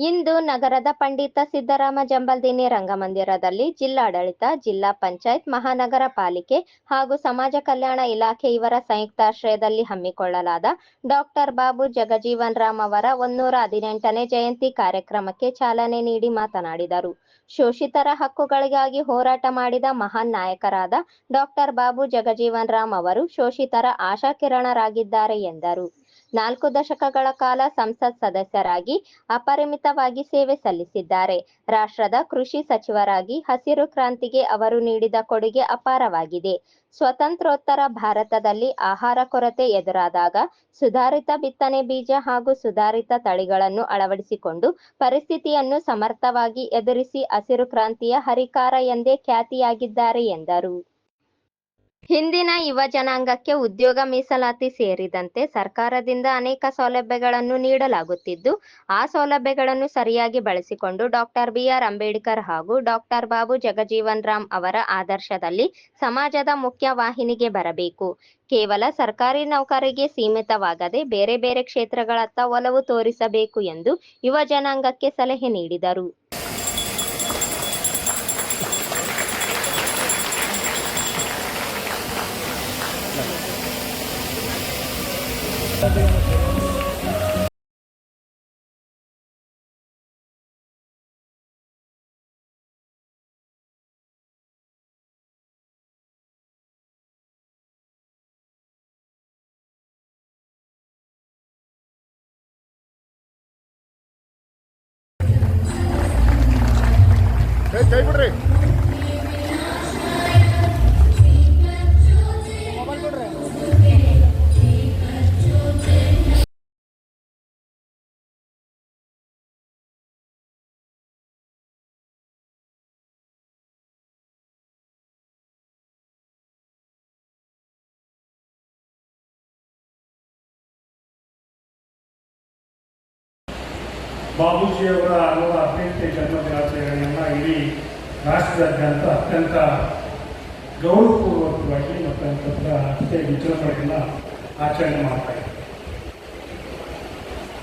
ಇಂದು ನಗರದ ಪಂಡಿತ ಸಿದ್ದರಾಮ ಜಂಬಲ್ದಿನಿ ರಂಗಮಂದಿರದಲ್ಲಿ ಜಿಲ್ಲಾಡಳಿತ, ಜಿಲ್ಲಾ ಪಂಚಾಯತ್, ಮಹಾನಗರ ಪಾಲಿಕೆ ಹಾಗೂ ಸಮಾಜ ಕಲ್ಯಾಣ ಇಲಾಖೆ ಇವರ ಸಂಯುಕ್ತಾಶ್ರಯದಲ್ಲಿ ಹಮ್ಮಿಕೊಳ್ಳಲಾದ ಡಾಕ್ಟರ್ ಬಾಬು ಜಗಜೀವನ್ ರಾಮ್ ಅವರ ಒಂದೂರ ಹದಿನೆಂಟನೇ ಜಯಂತಿ ಕಾರ್ಯಕ್ರಮಕ್ಕೆ ಚಾಲನೆ ನೀಡಿ ಮಾತನಾಡಿದರು. ಶೋಷಿತರ ಹಕ್ಕುಗಳಿಗಾಗಿ ಹೋರಾಟ ಮಾಡಿದ ಮಹಾನ್ ನಾಯಕರಾದ ಡಾಕ್ಟರ್ ಬಾಬು ಜಗಜೀವನ್ ರಾಮ್ ಅವರು ಶೋಷಿತರ ಆಶಾಕಿರಣರಾಗಿದ್ದಾರೆ ಎಂದರು. ನಾಲ್ಕು ದಶಕಗಳ ಕಾಲ ಸಂಸತ್ ಸದಸ್ಯರಾಗಿ ಅಪರಿಮಿತವಾಗಿ ಸೇವೆ ಸಲ್ಲಿಸಿದ್ದಾರೆ. ರಾಷ್ಟ್ರದ ಕೃಷಿ ಸಚಿವರಾಗಿ ಹಸಿರು ಕ್ರಾಂತಿಗೆ ಅವರು ನೀಡಿದ ಕೊಡುಗೆ ಅಪಾರವಾಗಿದೆ. ಸ್ವತಂತ್ರೋತ್ತರ ಭಾರತದಲ್ಲಿ ಆಹಾರ ಕೊರತೆ ಎದುರಾದಾಗ ಸುಧಾರಿತ ಬಿತ್ತನೆ ಬೀಜ ಹಾಗೂ ಸುಧಾರಿತ ತಳಿಗಳನ್ನು ಅಳವಡಿಸಿಕೊಂಡು ಪರಿಸ್ಥಿತಿಯನ್ನು ಸಮರ್ಥವಾಗಿ ಎದುರಿಸಿ ಹಸಿರು ಕ್ರಾಂತಿಯ ಹರಿಕಾರ ಎಂದೇ ಖ್ಯಾತಿಯಾಗಿದ್ದಾರೆ ಎಂದರು. ಹಿಂದಿನ ಯುವ ಜನಾಂಗಕ್ಕೆ ಉದ್ಯೋಗ ಮೀಸಲಾತಿ ಸೇರಿದಂತೆ ಸರ್ಕಾರದಿಂದ ಅನೇಕ ಸೌಲಭ್ಯಗಳನ್ನು ನೀಡಲಾಗುತ್ತಿದ್ದು, ಆ ಸೌಲಭ್ಯಗಳನ್ನು ಸರಿಯಾಗಿ ಬಳಸಿಕೊಂಡು ಡಾಕ್ಟರ್ ಬಿಆರ್ ಅಂಬೇಡ್ಕರ್ ಹಾಗೂ ಡಾಕ್ಟರ್ ಬಾಬು ಜಗಜೀವನ್ ರಾಮ್ ಅವರ ಆದರ್ಶದಲ್ಲಿ ಸಮಾಜದ ಮುಖ್ಯ ವಾಹಿನಿಗೆ ಬರಬೇಕು. ಕೇವಲ ಸರ್ಕಾರಿ ನೌಕರಿಗೆ ಸೀಮಿತವಾಗದೆ ಬೇರೆ ಬೇರೆ ಕ್ಷೇತ್ರಗಳತ್ತ ಒಲವು ತೋರಿಸಬೇಕು ಎಂದು ಯುವ ಜನಾಂಗಕ್ಕೆ ಸಲಹೆ ನೀಡಿದರು. ಬಾಬೂಜಿಯವರ ನೂರ ಹದಿನೆಂಟನೇ ಜನ್ಮ ದಿನಾಚರಣೆಯನ್ನು ಇಡೀ ರಾಷ್ಟ್ರದಾದ್ಯಂತ ಅತ್ಯಂತ ಗೌರವಪೂರ್ವಕವಾಗಿ ಮತ್ತು ಅತ್ಯಂತ ಅಷ್ಟೇ ವಿಜೃಂಭಣೆಯನ್ನು ಆಚರಣೆ ಮಾಡ್ತಾ ಇದ್ದಾರೆ.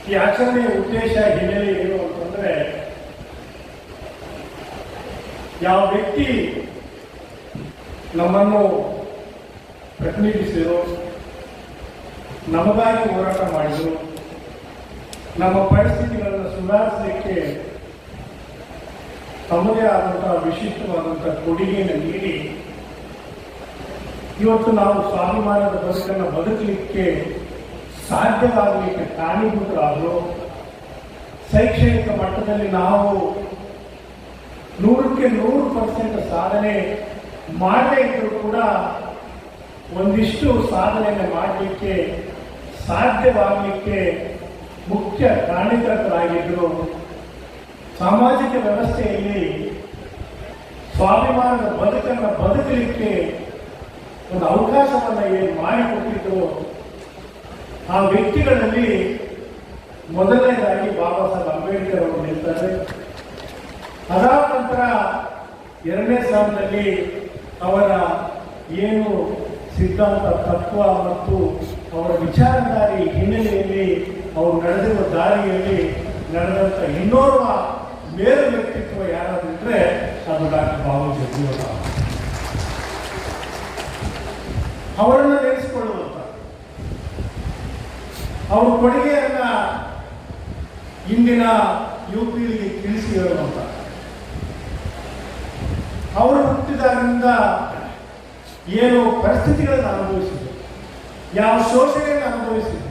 ಈ ಆಚರಣೆಯ ಉದ್ದೇಶ ಹಿನ್ನೆಲೆ ಏನು ಅಂತಂದ್ರೆ, ಯಾವ ವ್ಯಕ್ತಿ ನಮ್ಮನ್ನು ಪ್ರತಿನಿಧಿಸಿದರು, ನಮಗಾಗಿ ಹೋರಾಟ ಮಾಡಿದರು, ನಮ್ಮ ಪರಿಸ್ಥಿತಿಗಳನ್ನು ಸುಧಾರಿಸಲಿಕ್ಕೆ ತಮ್ಮದೇ ಆದಂತಹ ವಿಶಿಷ್ಟವಾದಂತಹ ಕೊಡುಗೆಯನ್ನು ನೀಡಿ, ಇವತ್ತು ನಾವು ಸ್ವಾಭಿಮಾನದ ಬದುಕನ್ನು ಬದುಕಲಿಕ್ಕೆ ಸಾಧ್ಯವಾಗಲಿಕ್ಕೆ ಕಾರಣೀಭೂತರಾದರು, ಶೈಕ್ಷಣಿಕ ಮಟ್ಟದಲ್ಲಿ ನಾವು ನೂರಕ್ಕೆ ನೂರು ಪರ್ಸೆಂಟ್ ಸಾಧನೆ ಮಾಡದೇ ಇದ್ರೂ ಕೂಡ ಒಂದಿಷ್ಟು ಸಾಧನೆಯನ್ನು ಮಾಡಲಿಕ್ಕೆ ಸಾಧ್ಯವಾಗಲಿಕ್ಕೆ ಮುಖ್ಯ ಕಾರಣೀಕರ್ತರಾಗಿದ್ದರು ಸಾಮಾಜಿಕ ವ್ಯವಸ್ಥೆಯಲ್ಲಿ ಸ್ವಾಭಿಮಾನದ ಬದುಕನ್ನು ಬದುಕಲಿಕ್ಕೆ ಒಂದು ಅವಕಾಶವನ್ನು ಏನು ಮಾಡಿಕೊಟ್ಟಿದ್ರು. ಆ ವ್ಯಕ್ತಿಗಳಲ್ಲಿ ಮೊದಲನೇದಾಗಿ ಬಾಬಾ ಸಾಹೇಬ್ ಅಂಬೇಡ್ಕರ್ ಅವರು ನಿಲ್ತಾರೆ ಅದಾದ ನಂತರ ಎರಡನೇ ಸ್ಥಾನದಲ್ಲಿ ಅವರ ಏನು ಸಿದ್ಧಾಂತ, ತತ್ವ ಮತ್ತು ಅವರ ವಿಚಾರಧಾರಿ ಹಿನ್ನೆಲೆಯಲ್ಲಿ ಅವರು ನಡೆದಿರುವ ದಾರಿಯಲ್ಲಿ ನಡೆದಂಥ ಇನ್ನೋರ್ವ ಮೇರು ವ್ಯಕ್ತಿತ್ವ ಯಾರಾದ್ರೂ ಇದ್ರೆ ಅದು ಡಾಕ್ಟರ್ ಬಾಬು ಜಗಜೀವನ ಅವರನ್ನು ನೆನೆಸಿಕೊಳ್ಳುವಂತ. ಅವ್ರ ಕೊಡುಗೆಯನ್ನ ಇಂದಿನ ಯು ಪಿಗೆ ತಿಳಿಸಿ ಹೇಳುವಂತ. ಅವರು ಹುಟ್ಟಿದಾಗಿಂದ ಏನು ಪರಿಸ್ಥಿತಿಗಳನ್ನು ಅನುಭವಿಸಿದ್ರು. ಯಾವ ಶೋಷಣೆಯನ್ನು ಅನುಭವಿಸಿದ್ರು.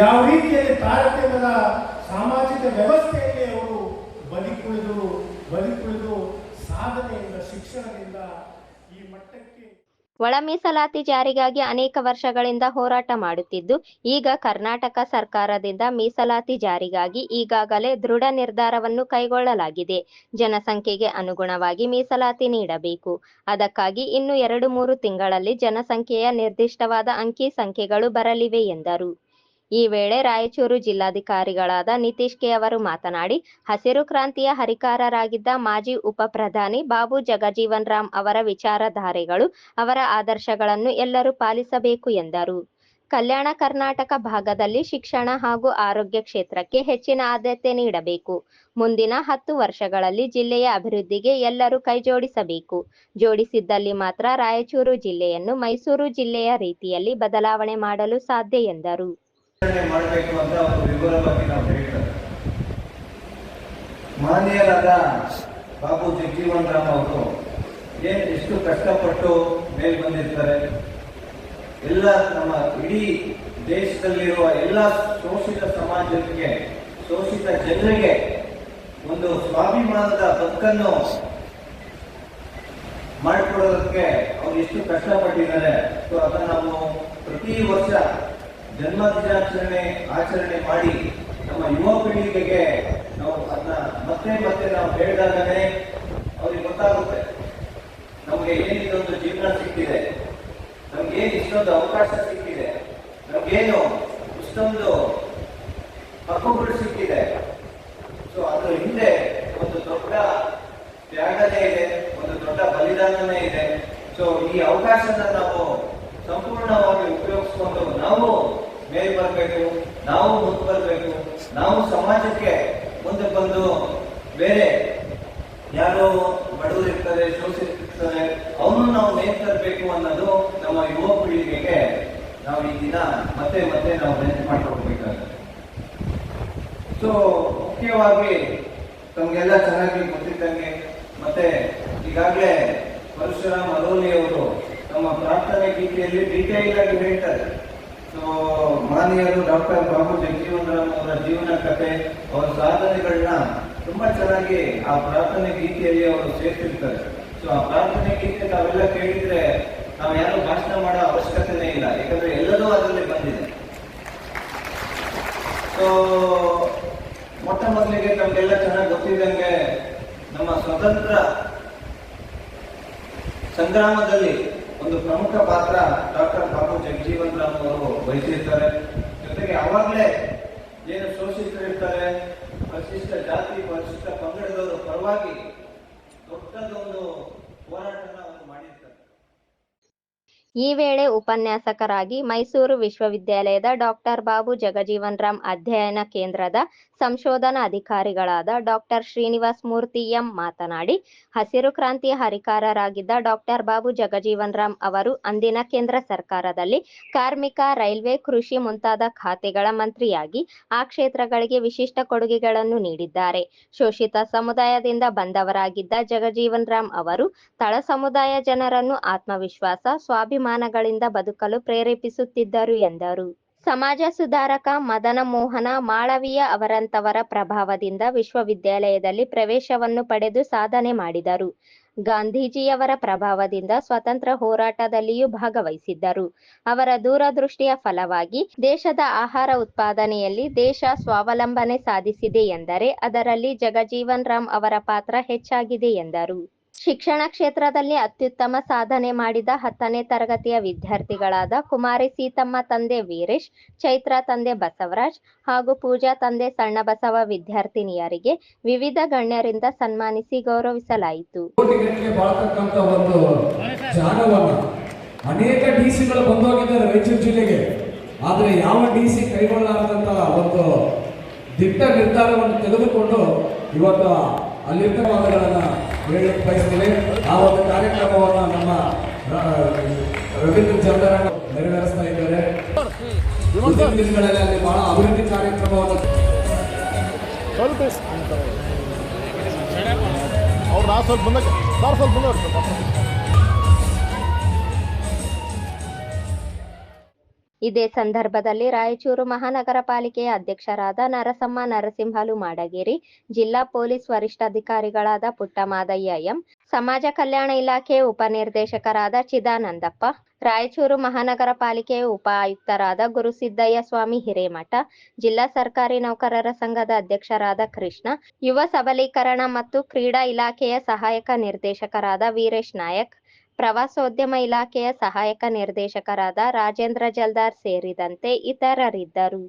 ಯಾವ ರೀತಿಯಲ್ಲಿ ತಾರತಮ್ಯದ ಸಾಮಾಜಿಕ ವ್ಯವಸ್ಥೆಯಲ್ಲಿ ಅವರು ಬದುಕುಳಿದು ಬದುಕುಳಿದು ಸಾಧನೆಯಿಂದ, ಶಿಕ್ಷಣದಿಂದ ಈ ಮಟ್ಟಕ್ಕೆ ಒಳ ಮೀಸಲಾತಿ ಜಾರಿಗಾಗಿ ಅನೇಕ ವರ್ಷಗಳಿಂದ ಹೋರಾಟ ಮಾಡುತ್ತಿದ್ದು, ಈಗ ಕರ್ನಾಟಕ ಸರ್ಕಾರದಿಂದ ಮೀಸಲಾತಿ ಜಾರಿಗಾಗಿ ಈಗಾಗಲೇ ದೃಢ ನಿರ್ಧಾರವನ್ನು ಕೈಗೊಳ್ಳಲಾಗಿದೆ. ಜನಸಂಖ್ಯೆಗೆ ಅನುಗುಣವಾಗಿ ಮೀಸಲಾತಿ ನೀಡಬೇಕು. ಅದಕ್ಕಾಗಿ ಇನ್ನು ಎರಡು ಮೂರು ತಿಂಗಳಲ್ಲಿ ಜನಸಂಖ್ಯೆಯ ನಿರ್ದಿಷ್ಟವಾದ ಅಂಕಿ ಸಂಖ್ಯೆಗಳು ಬರಲಿವೆ ಎಂದರು. ಈ ವೇಳೆ ರಾಯಚೂರು ಜಿಲ್ಲಾಧಿಕಾರಿಗಳಾದ ನಿತೀಶ್ ಕೆ ಅವರು ಮಾತನಾಡಿ, ಹಸಿರು ಕ್ರಾಂತಿಯ ಹರಿಕಾರರಾಗಿದ್ದ ಮಾಜಿ ಉಪ ಪ್ರಧಾನಿ ಬಾಬು ಜಗಜೀವನ್ ರಾಮ್ ಅವರ ವಿಚಾರಧಾರೆಗಳು ಅವರ ಆದರ್ಶಗಳನ್ನು ಎಲ್ಲರೂ ಪಾಲಿಸಬೇಕು ಎಂದರು. ಕಲ್ಯಾಣ ಕರ್ನಾಟಕ ಭಾಗದಲ್ಲಿ ಶಿಕ್ಷಣ ಹಾಗೂ ಆರೋಗ್ಯ ಕ್ಷೇತ್ರಕ್ಕೆ ಹೆಚ್ಚಿನ ಆದ್ಯತೆ ನೀಡಬೇಕು. ಮುಂದಿನ ಹತ್ತು ವರ್ಷಗಳಲ್ಲಿ ಜಿಲ್ಲೆಯ ಅಭಿವೃದ್ಧಿಗೆ ಎಲ್ಲರೂ ಕೈಜೋಡಿಸಬೇಕು. ಜೋಡಿಸಿದ್ದಲ್ಲಿ ಮಾತ್ರ ರಾಯಚೂರು ಜಿಲ್ಲೆಯನ್ನು ಮೈಸೂರು ಜಿಲ್ಲೆಯ ರೀತಿಯಲ್ಲಿ ಬದಲಾವಣೆ ಮಾಡಲು ಸಾಧ್ಯ ಎಂದರು. ಮಾಡಬೇಕು ಅಂತ ಒಂದು ವಿವರವಾಗಿ ನಾವು ಹೇಳ್ತೇವೆ ಮಾನ್ಯರಾದ ಬಾಬು ಜಗಜೀವನ್ ರಾಮ್ ಅವರು ಏನ್ ಎಷ್ಟು ಕಷ್ಟಪಟ್ಟು ಮೇಲ್ ಬಂದಿರ್ತಾರೆ? ಎಲ್ಲ ನಮ್ಮ ಇಡೀ ದೇಶದಲ್ಲಿರುವ ಎಲ್ಲ ಶೋಷಿತ ಸಮಾಜಕ್ಕೆ, ಶೋಷಿತ ಜನರಿಗೆ ಒಂದು ಸ್ವಾಭಿಮಾನದ ಬದುಕನ್ನು ಮಾಡಿಕೊಡೋದಕ್ಕೆ ಅವ್ರು ಎಷ್ಟು ಕಷ್ಟಪಟ್ಟಿದ್ದಾರೆ. ಸೊ ಅದನ್ನ ನಾವು ಪ್ರತಿ ವರ್ಷ ಜನ್ಮ ದಿನಾಚರಣೆ ಆಚರಣೆ ಮಾಡಿ ನಮ್ಮ ಯುವ ಪೀಳಿಗೆಗೆ ನಾವು ಅದನ್ನ ಮತ್ತೆ ಮತ್ತೆ ನಾವು ಹೇಳಿದಾಗಲೇ ಅವ್ರಿಗೆ ಗೊತ್ತಾಗುತ್ತೆ. ನಮಗೆ ಏನಿದೊಂದು ಜೀವನ ಸಿಕ್ಕಿದೆ. ನಮ್ಗೆ ಏನು ಇಷ್ಟೊಂದು ಅವಕಾಶ ಸಿಕ್ಕಿದೆ. ನಮ್ಗೇನು ಇಷ್ಟೊಂದು ಹಕ್ಕುಗಳು ಸಿಕ್ಕಿದೆ. ಸೊ ಅದ್ರ ಹಿಂದೆ ಒಂದು ದೊಡ್ಡ ತ್ಯಾಗನೇ ಇದೆ, ಒಂದು ದೊಡ್ಡ ಬಲಿದಾನನೇ ಇದೆ. ಸೊ ಈ ಅವಕಾಶನ ನಾವು ಸಂಪೂರ್ಣವಾಗಿ ಉಪಯೋಗಿಸ್ಕೊಂಡು ನಾವು ಮೇಲ್ ಬರಬೇಕು, ನಾವು ಮುಂದೆ ಬರಬೇಕು, ನಾವು ಸಮಾಜಕ್ಕೆ ಮುಂದೆ ಬಂದು ಬೇರೆ ಯಾರೋ ಬಡವರಿರ್ತಾರೆ ಶೋಷಿಸಿರ್ತಾರೆ ಅವನು ನಾವು ಮೇಲೆ ತರಬೇಕು ಅನ್ನೋದು ನಮ್ಮ ಯುವ ಪೀಳಿಗೆಗೆ ನಾವು ಈ ದಿನ ಮತ್ತೆ ಮತ್ತೆ ನಾವು ನೆನಪು ಮಾಡ್ಕೊಡ್ಬೇಕಾಗುತ್ತೆ ಸೊ ಮುಖ್ಯವಾಗಿ ತಮಗೆಲ್ಲ ಚೆನ್ನಾಗಿ ಗೊತ್ತಿದ್ದಂಗೆ ಮತ್ತೆ ಈಗಾಗಲೇ ಪರಶುರಾಮ್ ಅಲೋಲಿ ಅವರು ತಮ್ಮ ಪ್ರಾರ್ಥನೆ ಗೀತೆಯಲ್ಲಿ ಡೀಟೇಲ್ ಆಗಿ ಹೇಳ್ತಾರೆ. ಸೊ ಮಾನ್ಯರು ಡಾಕ್ಟರ್ ಬಾಬು ಜಗಜೀವನರಾಮ್ ಅವರ ಜೀವನ ಕಥೆ ಅವರ ಸಾಧನೆಗಳನ್ನ ತುಂಬಾ ಚೆನ್ನಾಗಿ ಆ ಪ್ರಾರ್ಥನೆ ಗೀತೆಯಲ್ಲಿ ಅವರು ಸೇರ್ತಿರ್ತಾರೆ. ಸೊ ಆ ಪ್ರಾರ್ಥನೆ ಗೀತೆ ತಾವೆಲ್ಲ ಕೇಳಿದ್ರೆ ನಾವು ಯಾರು ಭಾಷಣ ಮಾಡೋ ಅವಶ್ಯಕತೆನೇ ಇಲ್ಲ. ಯಾಕಂದ್ರೆ ಎಲ್ಲದೂ ಅದರಲ್ಲಿ ಬಂದಿದೆ ಸೊ ಮೊಟ್ಟ ಮೊದಲಿಗೆ ನಮಗೆಲ್ಲ ಚೆನ್ನಾಗಿ ಗೊತ್ತಿದ್ದಂಗೆ ನಮ್ಮ ಸ್ವತಂತ್ರ ಸಂಗ್ರಾಮದಲ್ಲಿ ಒಂದು ಪ್ರಮುಖ ಪಾತ್ರ ಡಾಕ್ಟರ್ ಬಾಬು ಜಗಜೀವನ್ ರಾಮ್ ಅವರು ವಹಿಸಿರ್ತಾರೆ. ಜೊತೆಗೆ ಅವಾಗಲೇ ಏನು ಶೋಷಿತರಿರ್ತಾರೆ ಪರಿಶಿಷ್ಟ ಜಾತಿ, ಪರಿಶಿಷ್ಟ ಪಂಗಡದವರ ಪರವಾಗಿ ದೊಡ್ಡದೊಂದು ಹೋರಾಟನ ಅವರು ಮಾಡಿರ್ತಾರೆ. ಈ ವೇಳೆ ಉಪನ್ಯಾಸಕರಾಗಿ ಮೈಸೂರು ವಿಶ್ವವಿದ್ಯಾಲಯದ ಡಾಕ್ಟರ್ ಬಾಬು ಜಗಜೀವನ್ ರಾಮ್ ಅಧ್ಯಯನ ಕೇಂದ್ರದ ಸಂಶೋಧನಾ ಅಧಿಕಾರಿಗಳಾದ ಡಾಕ್ಟರ್ ಶ್ರೀನಿವಾಸ್ ಮೂರ್ತಿ ಎಂ ಮಾತನಾಡಿ, ಹಸಿರು ಕ್ರಾಂತಿಯ ಹರಿಕಾರರಾಗಿದ್ದ ಡಾಕ್ಟರ್ ಬಾಬು ಜಗಜೀವನ್ ರಾಮ್ ಅವರು ಅಂದಿನ ಕೇಂದ್ರ ಸರ್ಕಾರದಲ್ಲಿ ಕಾರ್ಮಿಕ, ರೈಲ್ವೆ, ಕೃಷಿ ಮುಂತಾದ ಖಾತೆಗಳ ಮಂತ್ರಿಯಾಗಿ ಆ ಕ್ಷೇತ್ರಗಳಿಗೆ ವಿಶಿಷ್ಟ ಕೊಡುಗೆಗಳನ್ನು ನೀಡಿದ್ದಾರೆ. ಶೋಷಿತ ಸಮುದಾಯದಿಂದ ಬಂದವರಾಗಿದ್ದ ಜಗಜೀವನ್ ರಾಮ್ ಅವರು ತಳ ಸಮುದಾಯ ಜನರನ್ನು ಆತ್ಮವಿಶ್ವಾಸ ಸ್ವಾಭಿಮಾನಗಳಿಂದ ಬದುಕಲು ಪ್ರೇರೇಪಿಸುತ್ತಿದ್ದರು ಎಂದರು. ಸಮಾಜ ಸುಧಾರಕ ಮದನ ಮೋಹನ ಮಾಳವೀಯ ಅವರಂತವರ ಪ್ರಭಾವದಿಂದ ವಿಶ್ವವಿದ್ಯಾಲಯದಲ್ಲಿ ಪ್ರವೇಶವನ್ನು ಪಡೆದು ಸಾಧನೆ ಮಾಡಿದರು. ಗಾಂಧೀಜಿಯವರ ಪ್ರಭಾವದಿಂದ ಸ್ವತಂತ್ರ ಹೋರಾಟದಲ್ಲಿಯೂ ಭಾಗವಹಿಸಿದ್ದರು. ಅವರ ದೂರದೃಷ್ಟಿಯ ಫಲವಾಗಿ ದೇಶದ ಆಹಾರ ಉತ್ಪಾದನೆಯಲ್ಲಿ ದೇಶ ಸ್ವಾವಲಂಬನೆ ಸಾಧಿಸಿದೆ ಎಂದರೆ ಅದರಲ್ಲಿ ಜಗಜೀವನ್ ರಾಮ್ ಅವರ ಪಾತ್ರ ಹೆಚ್ಚಾಗಿದೆ ಎಂದರು. ಶಿಕ್ಷಣ ಕ್ಷೇತ್ರದಲ್ಲಿ ಅತ್ಯುತ್ತಮ ಸಾಧನೆ ಮಾಡಿದ ಹತ್ತನೇ ತರಗತಿಯ ವಿದ್ಯಾರ್ಥಿಗಳಾದ ಕುಮಾರಿ ಸೀತಮ್ಮ ತಂದೆ ವೀರೇಶ್, ಚೈತ್ರ ತಂದೆ ಬಸವರಾಜ್ ಹಾಗೂ ಪೂಜಾ ತಂದೆ ಸಣ್ಣ ಬಸವ ವಿದ್ಯಾರ್ಥಿನಿಯರಿಗೆ ವಿವಿಧ ಗಣ್ಯರಿಂದ ಸನ್ಮಾನಿಸಿ ಗೌರವಿಸಲಾಯಿತು. ಅನೇಕ ಡಿಸಿಗಳು ಬಂದೋಗಿದ್ದಾರೆ ರಾಯಚೂರು ಜಿಲ್ಲೆಗೆ. ಆದರೆ ಯಾವ ಡಿಸಿ ಕೈಗೊಳ್ಳಲಾರದಂತ ಒಂದು ದಿಟ್ಟ ನಿರ್ಧಾರವನ್ನು ತೆಗೆದುಕೊಂಡು ಇವತ್ತು ಅಲ್ಲಿರ್ತವಾದಗಳನ್ನ ಹೇಳಕ್ಕೆ ಬಯಸ್ತೀವಿ ಆ ಒಂದು ಕಾರ್ಯಕ್ರಮವನ್ನು ನಮ್ಮ ರವೀಂದ್ರ ಚಂದ್ರಣ್ಣ ನೆರವೇರಿಸ್ತಾ ಇದ್ದಾರೆ. ದಿನಗಳಲ್ಲಿ ಅಲ್ಲಿ ಬಹಳ ಅಭಿವೃದ್ಧಿ ಕಾರ್ಯಕ್ರಮವನ್ನು ಅವ್ರು ನಾ ಸ್ವಲ್ಪ ಬಂದಾಗ ಸ್ವಲ್ಪ. ಬಂದವ್ರು ಇದೇ ಸಂದರ್ಭದಲ್ಲಿ ರಾಯಚೂರು ಮಹಾನಗರ ಪಾಲಿಕೆಯ ಅಧ್ಯಕ್ಷರಾದ ನರಸಮ್ಮ, ನರಸಿಂಹಲು ಮಾಡಗಿರಿ, ಜಿಲ್ಲಾ ಪೊಲೀಸ್ ವರಿಷ್ಠಾಧಿಕಾರಿಗಳಾದ ಪುಟ್ಟಮಾದಯ್ಯ ಎಂ, ಸಮಾಜ ಕಲ್ಯಾಣ ಇಲಾಖೆ ಉಪನಿರ್ದೇಶಕರಾದ ಚಿದಾನಂದಪ್ಪ, ರಾಯಚೂರು ಮಹಾನಗರ ಪಾಲಿಕೆಯ ಉಪ ಆಯುಕ್ತರಾದ ಗುರುಸಿದ್ದಯ್ಯ ಸ್ವಾಮಿ ಹಿರೇಮಠ, ಜಿಲ್ಲಾ ಸರ್ಕಾರಿ ನೌಕರರ ಸಂಘದ ಅಧ್ಯಕ್ಷರಾದ ಕೃಷ್ಣ, ಯುವ ಸಬಲೀಕರಣ ಮತ್ತು ಕ್ರೀಡಾ ಇಲಾಖೆಯ ಸಹಾಯಕ ನಿರ್ದೇಶಕರಾದ ವೀರೇಶ್ ನಾಯಕ್ ಪ್ರವಾಸೋದ್ಯಮ ಇಲಾಖೆಯ ಸಹಾಯಕ ನಿರ್ದೇಶಕರಾದ ರಾಜೇಂದ್ರ ಜಲ್ದಾರ್ ಸೇರಿದಂತೆ ಇತರರಿದ್ದರು.